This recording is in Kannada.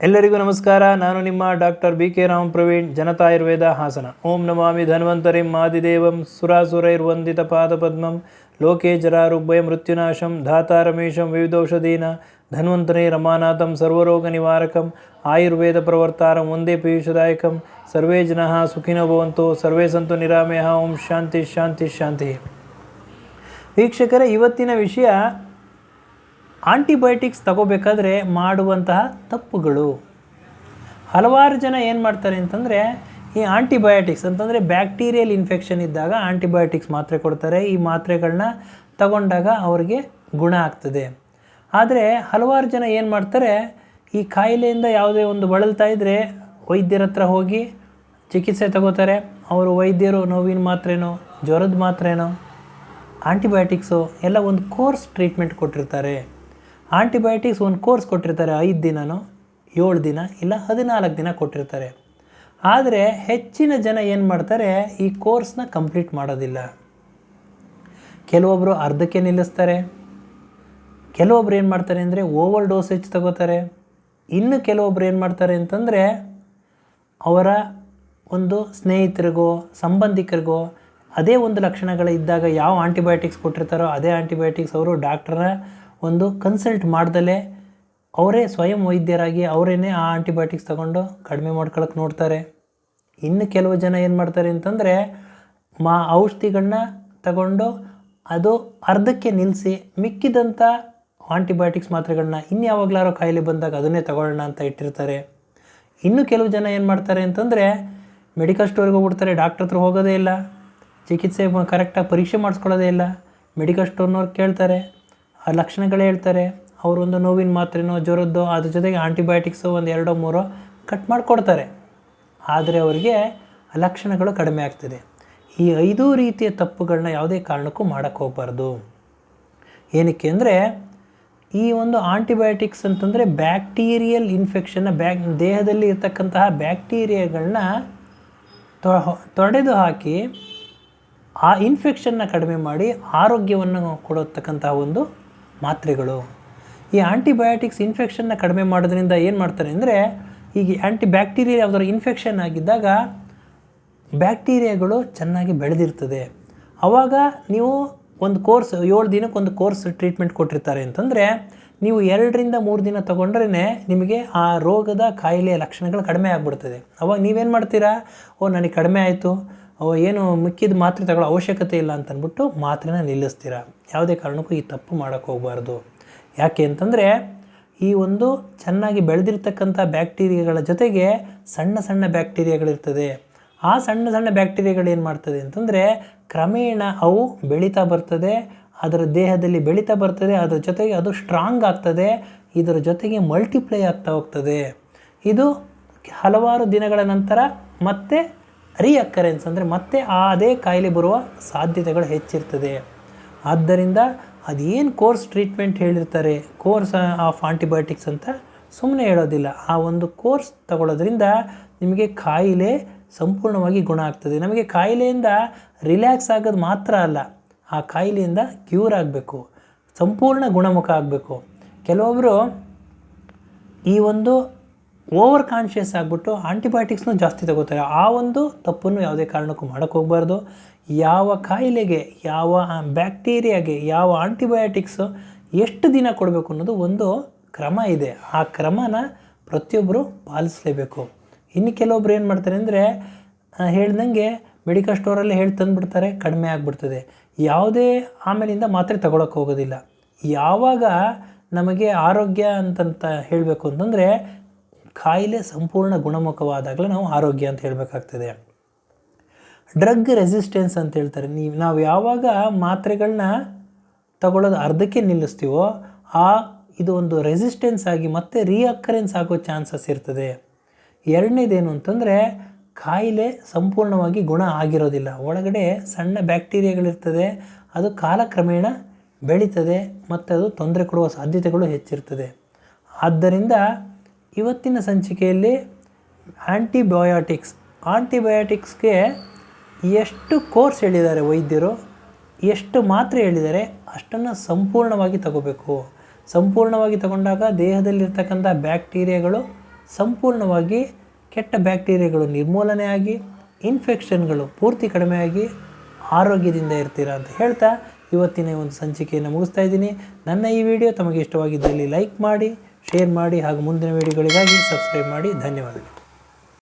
ಎಲ್ಲರಿಗೂ ನಮಸ್ಕಾರ. ನಾನು ನಿಮ್ಮ doctor B K Ram Praveen Janata Ayurveda Hassan. ಓಂ ನಮಾಮಿ ಧನ್ವಂತರಿಂ ಮಾದಿದೇವಂ ಸುರಾಸುರೈರ್ವಂದಿತ ಪಾದಪದ್ಮಂ ಲೋಕೇ ಜರಾರುಭಯ ಮೃತ್ಯುನಾಶಂ ಧಾತಾರಮೇಶಂ ವಿವಿಧೌಷಧೀನ ಧನ್ವಂತರೇ ರಮಾನಾಥಂ ಸರ್ವರೋಗ ನಿವಾರಕಂ ಆಯುರ್ವೇದ ಪ್ರವರ್ತಾರಂ ಒಂದೇ ಪೀಯೂಷದಾಯಕಂ ಸರ್ವೇ ಜನಃ ಸುಖಿನೋ ಭವಂತು ಸರ್ವೇ ಸಂತು ನಿರಾಮಯ. ಓಂ ಶಾಂತಿ ಶಾಂತಿ ಶಾಂತಿ. ವೀಕ್ಷಕರೇ, ಇವತ್ತಿನ ವಿಷಯ ಆಂಟಿಬಯೋಟಿಕ್ಸ್ ತಗೋಬೇಕಾದ್ರೆ ಮಾಡುವಂತಹ ತಪ್ಪುಗಳು. ಹಲವಾರು ಜನ ಏನು ಮಾಡ್ತಾರೆ ಅಂತಂದರೆ, ಈ ಆಂಟಿಬಯೋಟಿಕ್ಸ್ ಅಂತಂದರೆ ಬ್ಯಾಕ್ಟೀರಿಯಲ್ ಇನ್ಫೆಕ್ಷನ್ ಇದ್ದಾಗ ಆಂಟಿಬಯೋಟಿಕ್ಸ್ ಮಾತ್ರೆ ಕೊಡ್ತಾರೆ, ಈ ಮಾತ್ರೆಗಳನ್ನ ತಗೊಂಡಾಗ ಅವರಿಗೆ ಗುಣ ಆಗ್ತದೆ. ಆದರೆ ಹಲವಾರು ಜನ ಏನು ಮಾಡ್ತಾರೆ, ಈ ಕಾಯಿಲೆಯಿಂದ ಯಾವುದೇ ಒಂದು ಬಳಲ್ತಾ ಇದ್ದರೆ ವೈದ್ಯರ ಹತ್ರ ಹೋಗಿ ಚಿಕಿತ್ಸೆ ತಗೋತಾರೆ. ಅವರು ವೈದ್ಯರು, ನೋವಿನ ಮಾತ್ರೆನೋ, ಜ್ವರದ ಮಾತ್ರೆನೋ, ಆಂಟಿಬಯೋಟಿಕ್ಸು, ಎಲ್ಲ ಒಂದು ಕೋರ್ಸ್ ಟ್ರೀಟ್ಮೆಂಟ್ ಕೊಟ್ಟಿರ್ತಾರೆ. ಆಂಟಿಬಯೋಟಿಕ್ಸ್ ಒಂದು ಕೋರ್ಸ್ ಕೊಟ್ಟಿರ್ತಾರೆ ಐದು ದಿನನೋ, ಏಳು ದಿನ, ಇಲ್ಲ ಹದಿನಾಲ್ಕು ದಿನ ಕೊಟ್ಟಿರ್ತಾರೆ. ಆದರೆ ಹೆಚ್ಚಿನ ಜನ ಏನು ಮಾಡ್ತಾರೆ, ಈ ಕೋರ್ಸ್ನ ಕಂಪ್ಲೀಟ್ ಮಾಡೋದಿಲ್ಲ. ಕೆಲವೊಬ್ಬರು ಅರ್ಧಕ್ಕೆ ನಿಲ್ಲಿಸ್ತಾರೆ. ಕೆಲವೊಬ್ರು ಏನು ಮಾಡ್ತಾರೆ ಅಂದರೆ ಓವರ್ ಡೋಸೇಜ್ ತಗೋತಾರೆ. ಇನ್ನು ಕೆಲವೊಬ್ರು ಏನು ಮಾಡ್ತಾರೆ ಅಂತಂದರೆ, ಅವರ ಒಂದು ಸ್ನೇಹಿತರಿಗೋ, ಸಂಬಂಧಿಕರಿಗೋ, ಅದೇ ಒಂದು ಲಕ್ಷಣಗಳಿದ್ದಾಗ ಯಾವ ಆಂಟಿಬಯೋಟಿಕ್ಸ್ ಕೊಟ್ಟಿರ್ತಾರೋ, ಅದೇ ಆಂಟಿಬಯೋಟಿಕ್ಸ್ ಅವರು ಡಾಕ್ಟ್ರನ ಒಂದು ಕನ್ಸಲ್ಟ್ ಮಾಡ್ದಲೇ ಅವರೇ ಸ್ವಯಂ ವೈದ್ಯರಾಗಿ ಅವರೇನೆ ಆ ಆಂಟಿಬಯೋಟಿಕ್ಸ್ ತಗೊಂಡು ಕಡಿಮೆ ಮಾಡ್ಕೊಳಕ್ಕೆ ನೋಡ್ತಾರೆ. ಇನ್ನು ಕೆಲವು ಜನ ಏನು ಮಾಡ್ತಾರೆ ಅಂತಂದರೆ ಮಾ ಔಷಧಿಗಳನ್ನ ತಗೊಂಡು ಅದು ಅರ್ಧಕ್ಕೆ ನಿಲ್ಲಿಸಿ ಮಿಕ್ಕಿದಂಥ ಆಂಟಿಬಯೋಟಿಕ್ಸ್ ಮಾತ್ರೆಗಳನ್ನ ಇನ್ಯಾವಾಗಲಾರೋ ಕಾಯಿಲೆ ಬಂದಾಗ ಅದನ್ನೇ ತಗೊಳ್ಳೋಣ ಅಂತ ಇಟ್ಟಿರ್ತಾರೆ. ಇನ್ನು ಕೆಲವು ಜನ ಏನು ಮಾಡ್ತಾರೆ ಅಂತಂದರೆ ಮೆಡಿಕಲ್ ಸ್ಟೋರ್ಗೆ ಹೋಗ್ಬಿಡ್ತಾರೆ ಡಾಕ್ಟ್ರ್ ಹತ್ರ ಹೋಗೋದೇ ಇಲ್ಲ, ಚಿಕಿತ್ಸೆ ಕರೆಕ್ಟಾಗಿ ಪರೀಕ್ಷೆ ಮಾಡಿಸ್ಕೊಳ್ಳೋದೇ ಇಲ್ಲ ಮೆಡಿಕಲ್ ಸ್ಟೋರ್ನವ್ರು ಕೇಳ್ತಾರೆ. ಆ ಲಕ್ಷಣಗಳು ಹೇಳ್ತಾರೆ. ಅವರೊಂದು ನೋವಿನ ಮಾತ್ರೆನೋ ಜ್ವರದ್ದೋ ಅದ್ರ ಜೊತೆಗೆ ಆಂಟಿಬಯೋಟಿಕ್ಸು ಒಂದು ಎರಡೋ ಮೂರೋ ಕಟ್ ಮಾಡಿಕೊಡ್ತಾರೆ. ಆದರೆ ಅವರಿಗೆ ಲಕ್ಷಣಗಳು ಕಡಿಮೆ ಆಗ್ತದೆ. ಈ ಐದು ರೀತಿಯ ತಪ್ಪುಗಳನ್ನ ಯಾವುದೇ ಕಾರಣಕ್ಕೂ ಮಾಡೋಕ್ಕೆ ಹೋಗಬಾರ್ದು. ಏನಕ್ಕೆ ಅಂದರೆ ಈ ಒಂದು ಆಂಟಿಬಯೋಟಿಕ್ಸ್ ಅಂತಂದರೆ ಬ್ಯಾಕ್ಟೀರಿಯಲ್ ಇನ್ಫೆಕ್ಷನ್ನ ಬ್ಯಾಕ್ ದೇಹದಲ್ಲಿ ಇರ್ತಕ್ಕಂತಹ ಬ್ಯಾಕ್ಟೀರಿಯಾಗಳನ್ನ ತೊಡೆದು ಹಾಕಿ ಆ ಇನ್ಫೆಕ್ಷನ್ನ ಕಡಿಮೆ ಮಾಡಿ ಆರೋಗ್ಯವನ್ನು ಕೊಡತಕ್ಕಂತಹ ಒಂದು ಮಾತ್ರೆಗಳು. ಈ ಆ್ಯಂಟಿಬಯೋಟಿಕ್ಸ್ ಇನ್ಫೆಕ್ಷನ್ನ ಕಡಿಮೆ ಮಾಡೋದ್ರಿಂದ ಏನು ಮಾಡ್ತಾರೆ ಅಂದರೆ, ಈಗ ಆ್ಯಂಟಿ ಬ್ಯಾಕ್ಟೀರಿಯಾ ಯಾವುದಾದ್ರು ಇನ್ಫೆಕ್ಷನ್ ಆಗಿದ್ದಾಗ ಬ್ಯಾಕ್ಟೀರಿಯಾಗಳು ಚೆನ್ನಾಗಿ ಬೆಳೆದಿರ್ತದೆ. ಆವಾಗ ನೀವು ಒಂದು ಕೋರ್ಸ್ ಏಳು ದಿನಕ್ಕೆ ಒಂದು ಕೋರ್ಸ್ ಟ್ರೀಟ್ಮೆಂಟ್ ಕೊಟ್ಟಿರ್ತಾರೆ ಅಂತಂದರೆ, ನೀವು ಎರಡರಿಂದ ಮೂರು ದಿನ ತೊಗೊಂಡ್ರೇ ನಿಮಗೆ ಆ ರೋಗದ ಕಾಯಿಲೆಯ ಲಕ್ಷಣಗಳು ಕಡಿಮೆ ಆಗಿಬಿಡ್ತದೆ. ಅವಾಗ ನೀವೇನು ಮಾಡ್ತೀರಾ? ಓ, ನನಗೆ ಕಡಿಮೆ ಆಯಿತು. ಏನು ಮಿಕ್ಕಿದ ಮಾತ್ರೆ ತಗೊಳ್ಳೋ ಅವಶ್ಯಕತೆ ಇಲ್ಲ ಅಂತ ಅಂದ್ಬಿಟ್ಟು ಮಾತ್ರೆನ ನಿಲ್ಲಿಸ್ತೀರಾ. ಯಾವುದೇ ಕಾರಣಕ್ಕೂ ಈ ತಪ್ಪು ಮಾಡೋಕ್ಕೆ ಹೋಗಬಾರ್ದು. ಯಾಕೆ ಅಂತಂದರೆ ಈ ಒಂದು ಚೆನ್ನಾಗಿ ಬೆಳೆದಿರ್ತಕ್ಕಂಥ ಬ್ಯಾಕ್ಟೀರಿಯಾಗಳ ಜೊತೆಗೆ ಸಣ್ಣ ಸಣ್ಣ ಬ್ಯಾಕ್ಟೀರಿಯಾಗಳಿರ್ತದೆ. ಆ ಸಣ್ಣ ಸಣ್ಣ ಬ್ಯಾಕ್ಟೀರಿಯಾಗಳು ಏನು ಮಾಡ್ತದೆ ಅಂತಂದರೆ ಕ್ರಮೇಣ ಅವು ಬೆಳೀತಾ ಬರ್ತದೆ, ಅದರ ದೇಹದಲ್ಲಿ ಬೆಳೀತಾ ಬರ್ತದೆ, ಅದರ ಜೊತೆಗೆ ಅದು ಸ್ಟ್ರಾಂಗ್ ಆಗ್ತದೆ, ಇದರ ಜೊತೆಗೆ ಮಲ್ಟಿಪ್ಲೈ ಆಗ್ತಾ ಹೋಗ್ತದೆ. ಇದು ಹಲವಾರು ದಿನಗಳ ನಂತರ ಮತ್ತೆ ರಿಅಕ್ಕರೆನ್ಸ್ ಅಂದರೆ ಮತ್ತೆ ಅದೇ ಕಾಯಿಲೆ ಬರುವ ಸಾಧ್ಯತೆಗಳು ಹೆಚ್ಚಿರ್ತದೆ. ಆದ್ದರಿಂದ ಅದೇನು ಕೋರ್ಸ್ ಟ್ರೀಟ್ಮೆಂಟ್ ಹೇಳಿರ್ತಾರೆ ಕೋರ್ಸ್ ಆಫ್ ಆಂಟಿಬಯೋಟಿಕ್ಸ್ ಅಂತ ಸುಮ್ಮನೆ ಹೇಳೋದಿಲ್ಲ. ಆ ಒಂದು ಕೋರ್ಸ್ ತಗೊಳ್ಳೋದ್ರಿಂದ ನಿಮಗೆ ಕಾಯಿಲೆ ಸಂಪೂರ್ಣವಾಗಿ ಗುಣ ಆಗ್ತದೆ. ನಮಗೆ ಕಾಯಿಲೆಯಿಂದ ರಿಲ್ಯಾಕ್ಸ್ ಆಗೋದು ಮಾತ್ರ ಅಲ್ಲ, ಆ ಕಾಯಿಲೆಯಿಂದ ಕ್ಯೂರ್ ಆಗಬೇಕು, ಸಂಪೂರ್ಣ ಗುಣಮುಖ ಆಗಬೇಕು. ಕೆಲವೊಬ್ಬರು ಈ ಒಂದು ಓವರ್ ಕಾನ್ಷಿಯಸ್ ಆಗಿಬಿಟ್ಟು ಆಂಟಿಬಯೋಟಿಕ್ಸ್ನೂ ಜಾಸ್ತಿ ತಗೋತಾರೆ. ಆ ಒಂದು ತಪ್ಪನ್ನು ಯಾವುದೇ ಕಾರಣಕ್ಕೂ ಮಾಡೋಕ್ಕೆ ಹೋಗಬಾರ್ದು. ಯಾವ ಕಾಯಿಲೆಗೆ, ಯಾವ ಬ್ಯಾಕ್ಟೀರಿಯಾಗೆ, ಯಾವ ಆಂಟಿಬಯೋಟಿಕ್ಸು ಎಷ್ಟು ದಿನ ಕೊಡಬೇಕು ಅನ್ನೋದು ಒಂದು ಕ್ರಮ ಇದೆ. ಆ ಕ್ರಮನ ಪ್ರತಿಯೊಬ್ಬರು ಪಾಲಿಸಲೇಬೇಕು. ಇನ್ನು ಕೆಲವೊಬ್ರು ಏನು ಮಾಡ್ತಾರೆ ಅಂದರೆ ಹೇಳ್ದಂಗೆ ಮೆಡಿಕಲ್ ಸ್ಟೋರಲ್ಲಿ ಹೇಳಿ ತಂದುಬಿಡ್ತಾರೆ, ಕಡಿಮೆ ಆಗಿಬಿಡ್ತದೆ. ಯಾವುದೇ ಆಮೇಲಿಂದ ಮಾತ್ರೆ ತಗೊಳಕ್ಕೆ ಹೋಗೋದಿಲ್ಲ. ಯಾವಾಗ ನಮಗೆ ಆರೋಗ್ಯ ಅಂತಂತ ಹೇಳಬೇಕು ಅಂತಂದರೆ ಕಾಯಿಲೆ ಸಂಪೂರ್ಣ ಗುಣಮುಖವಾದಾಗಲೇ ನಾವು ಆರೋಗ್ಯ ಅಂತ ಹೇಳಬೇಕಾಗ್ತದೆ. ಡ್ರಗ್ ರೆಸಿಸ್ಟೆನ್ಸ್ ಅಂತ ಹೇಳ್ತಾರೆ. ನೀವು, ನಾವು ಯಾವಾಗ ಮಾತ್ರೆಗಳನ್ನ ತಗೊಳ್ಳೋದು ಅರ್ಧಕ್ಕೆ ನಿಲ್ಲಿಸ್ತೀವೋ, ಆ ಇದು ಒಂದು ರೆಸಿಸ್ಟೆನ್ಸ್ ಆಗಿ ಮತ್ತೆ ರೀಅಕ್ಕರೆನ್ಸ್ ಆಗೋ ಚಾನ್ಸಸ್ ಇರ್ತದೆ. ಎರಡನೇದೇನು ಅಂತಂದರೆ, ಕಾಯಿಲೆ ಸಂಪೂರ್ಣವಾಗಿ ಗುಣ ಆಗಿರೋದಿಲ್ಲ. ಒಳಗಡೆ ಸಣ್ಣ ಬ್ಯಾಕ್ಟೀರಿಯಾಗಳಿರ್ತದೆ, ಅದು ಕಾಲಕ್ರಮೇಣ ಬೆಳೀತದೆ, ಮತ್ತು ಅದು ತೊಂದರೆ ಕೊಡುವ ಸಾಧ್ಯತೆಗಳು ಹೆಚ್ಚಿರ್ತದೆ. ಆದ್ದರಿಂದ ಇವತ್ತಿನ ಸಂಚಿಕೆಯಲ್ಲಿ ಆಂಟಿಬಯೋಟಿಕ್ಸ್. ಆಂಟಿಬಯೋಟಿಕ್ಸ್ಗೆ ಎಷ್ಟು ಕೋರ್ಸ್ ಹೇಳಿದ್ದಾರೆ ವೈದ್ಯರು, ಎಷ್ಟು ಮಾತ್ರೆ ಹೇಳಿದ್ದಾರೆ, ಅಷ್ಟನ್ನು ಸಂಪೂರ್ಣವಾಗಿ ತಗೋಬೇಕು. ಸಂಪೂರ್ಣವಾಗಿ ತಗೊಂಡಾಗ ದೇಹದಲ್ಲಿರ್ತಕ್ಕಂಥ ಬ್ಯಾಕ್ಟೀರಿಯಾಗಳು ಸಂಪೂರ್ಣವಾಗಿ ಕೆಟ್ಟ ಬ್ಯಾಕ್ಟೀರಿಯಾಗಳು ನಿರ್ಮೂಲನೆ ಆಗಿ, ಇನ್ಫೆಕ್ಷನ್ಗಳು ಪೂರ್ತಿ ಕಡಿಮೆಯಾಗಿ ಆರೋಗ್ಯದಿಂದ ಇರ್ತೀರಾ ಅಂತ ಹೇಳ್ತಾ ಇವತ್ತಿನ ಒಂದು ಸಂಚಿಕೆಯನ್ನು ಮುಗಿಸ್ತಾ ಇದ್ದೀನಿ. ನನ್ನ ಈ ವಿಡಿಯೋ ತಮಗೆ ಇಷ್ಟವಾಗಿದ್ದಲ್ಲಿ ಲೈಕ್ ಮಾಡಿ ಶೇರ್ ಮಾಡಿ ಹಾಗೂ ಮುಂದಿನ ವೀಡಿಯೋಗಳಿಗಾಗಿ ಸಬ್ಸ್ಕ್ರೈಬ್ ಮಾಡಿ. ಧನ್ಯವಾದಗಳು.